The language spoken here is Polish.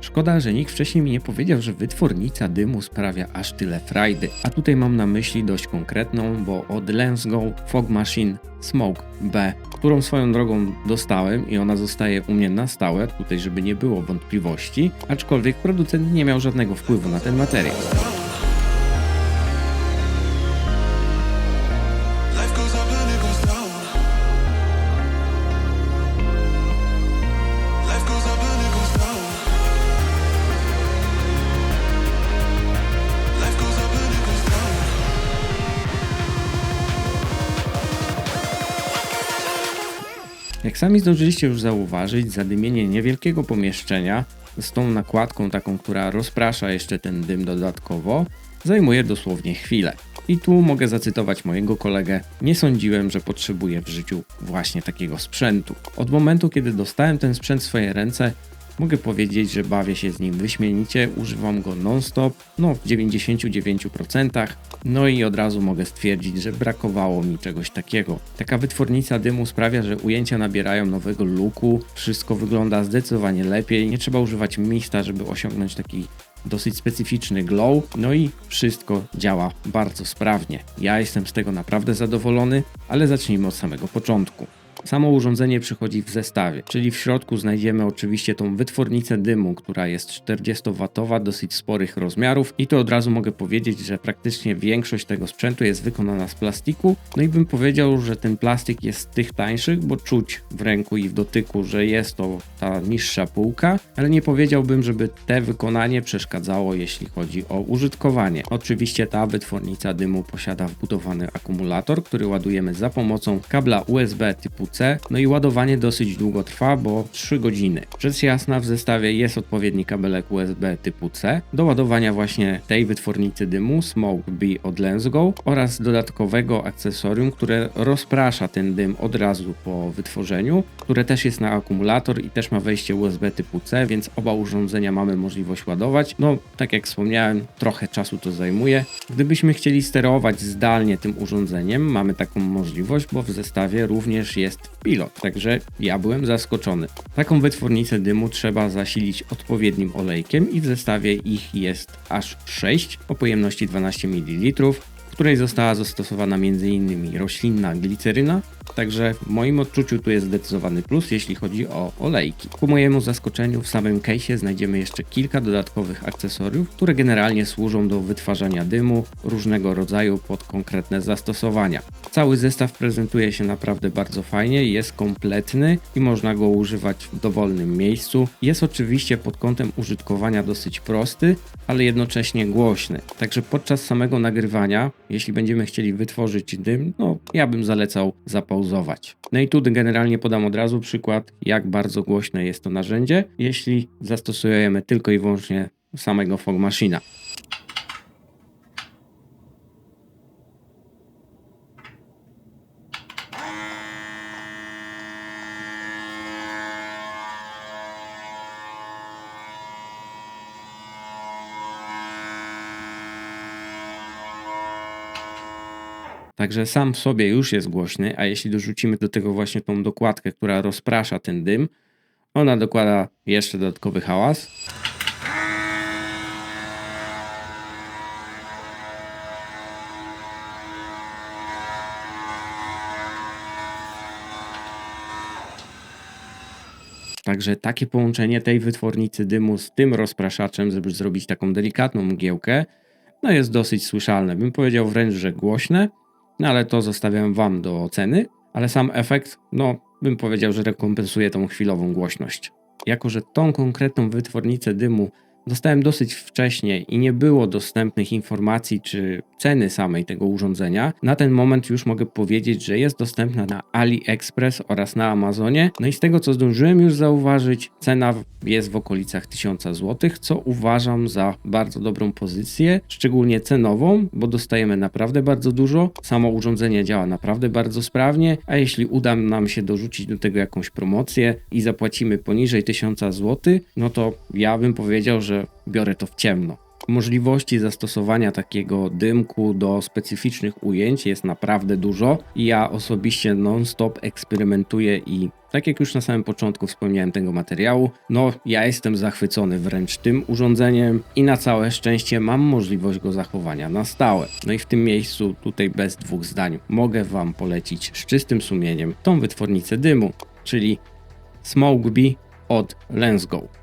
Szkoda, że nikt wcześniej mi nie powiedział, że wytwornica dymu sprawia aż tyle frajdy. A tutaj mam na myśli dość konkretną, bo od Lensgo Fog Machine Smoke B, którą swoją drogą dostałem i ona zostaje u mnie na stałe, tutaj żeby nie było wątpliwości, aczkolwiek producent nie miał żadnego wpływu na ten materiał. Jak sami zdążyliście już zauważyć, zadymienie niewielkiego pomieszczenia z tą nakładką taką, która rozprasza jeszcze ten dym dodatkowo, zajmuje dosłownie chwilę. I tu mogę zacytować mojego kolegę: Nie sądziłem, że potrzebuję w życiu właśnie takiego sprzętu. Od momentu, kiedy dostałem ten sprzęt w swoje ręce, mogę powiedzieć, że bawię się z nim wyśmienicie, używam go non-stop, no w 99%, no i od razu mogę stwierdzić, że brakowało mi czegoś takiego. Taka wytwornica dymu sprawia, że ujęcia nabierają nowego looku, wszystko wygląda zdecydowanie lepiej, nie trzeba używać mista, żeby osiągnąć taki dosyć specyficzny glow, no i wszystko działa bardzo sprawnie. Ja jestem z tego naprawdę zadowolony, ale zacznijmy od samego początku. Samo urządzenie przychodzi w zestawie, czyli w środku znajdziemy oczywiście tą wytwornicę dymu, która jest 40W, dosyć sporych rozmiarów i to od razu mogę powiedzieć, że praktycznie większość tego sprzętu jest wykonana z plastiku, no i bym powiedział, że ten plastik jest z tych tańszych, bo czuć w ręku i w dotyku, że jest to ta niższa półka, ale nie powiedziałbym, żeby te wykonanie przeszkadzało, jeśli chodzi o użytkowanie. Oczywiście ta wytwornica dymu posiada wbudowany akumulator, który ładujemy za pomocą kabla USB typu C, no i ładowanie dosyć długo trwa, bo 3 godziny. Rzecz jasna w zestawie jest odpowiedni kabelek USB typu C do ładowania właśnie tej wytwornicy dymu Smoke B od Lensgo oraz dodatkowego akcesorium, które rozprasza ten dym od razu po wytworzeniu, które też jest na akumulator i też ma wejście USB typu C, więc oba urządzenia mamy możliwość ładować. No, tak jak wspomniałem, trochę czasu to zajmuje. Gdybyśmy chcieli sterować zdalnie tym urządzeniem, mamy taką możliwość, bo w zestawie również jest pilot, także ja byłem zaskoczony. Taką wytwornicę dymu trzeba zasilić odpowiednim olejkiem i w zestawie ich jest aż 6 o pojemności 12 ml, w której została zastosowana m.in. roślinna gliceryna, Także w moim odczuciu tu jest zdecydowany plus, jeśli chodzi o olejki. Ku mojemu zaskoczeniu w samym case'ie znajdziemy jeszcze kilka dodatkowych akcesoriów, które generalnie służą do wytwarzania dymu różnego rodzaju pod konkretne zastosowania. Cały zestaw prezentuje się naprawdę bardzo fajnie, jest kompletny i można go używać w dowolnym miejscu. Jest oczywiście pod kątem użytkowania dosyć prosty, ale jednocześnie głośny. Także podczas samego nagrywania, jeśli będziemy chcieli wytworzyć dym, no ja bym zalecał zapauzować. No i tu generalnie podam od razu przykład, jak bardzo głośne jest to narzędzie, jeśli zastosujemy tylko i wyłącznie samego Fog Machina. Także sam w sobie już jest głośny, a jeśli dorzucimy do tego właśnie tą dokładkę, która rozprasza ten dym, ona dokłada jeszcze dodatkowy hałas. Także takie połączenie tej wytwornicy dymu z tym rozpraszaczem, żeby zrobić taką delikatną mgiełkę, no jest dosyć słyszalne. Bym powiedział wręcz, że głośne, no ale to zostawiam Wam do oceny. Ale sam efekt, no bym powiedział, że rekompensuje tą chwilową głośność. Jako, że tą konkretną wytwornicę dymu dostałem dosyć wcześnie i nie było dostępnych informacji czy ceny samej tego urządzenia, na ten moment już mogę powiedzieć, że jest dostępna na AliExpress oraz na Amazonie. No i z tego co zdążyłem już zauważyć, cena jest w okolicach 1000 zł, co uważam za bardzo dobrą pozycję, szczególnie cenową, bo dostajemy naprawdę bardzo dużo. Samo urządzenie działa naprawdę bardzo sprawnie, a jeśli uda nam się dorzucić do tego jakąś promocję i zapłacimy poniżej 1000 zł, no to ja bym powiedział, że biorę to w ciemno. Możliwości zastosowania takiego dymku do specyficznych ujęć jest naprawdę dużo ja osobiście non-stop eksperymentuję i tak jak już na samym początku wspomniałem tego materiału, no ja jestem zachwycony wręcz tym urządzeniem i na całe szczęście mam możliwość go zachowania na stałe. No i w tym miejscu tutaj bez dwóch zdań mogę Wam polecić z czystym sumieniem tą wytwornicę dymu, czyli Smoke Bee od Lensgo.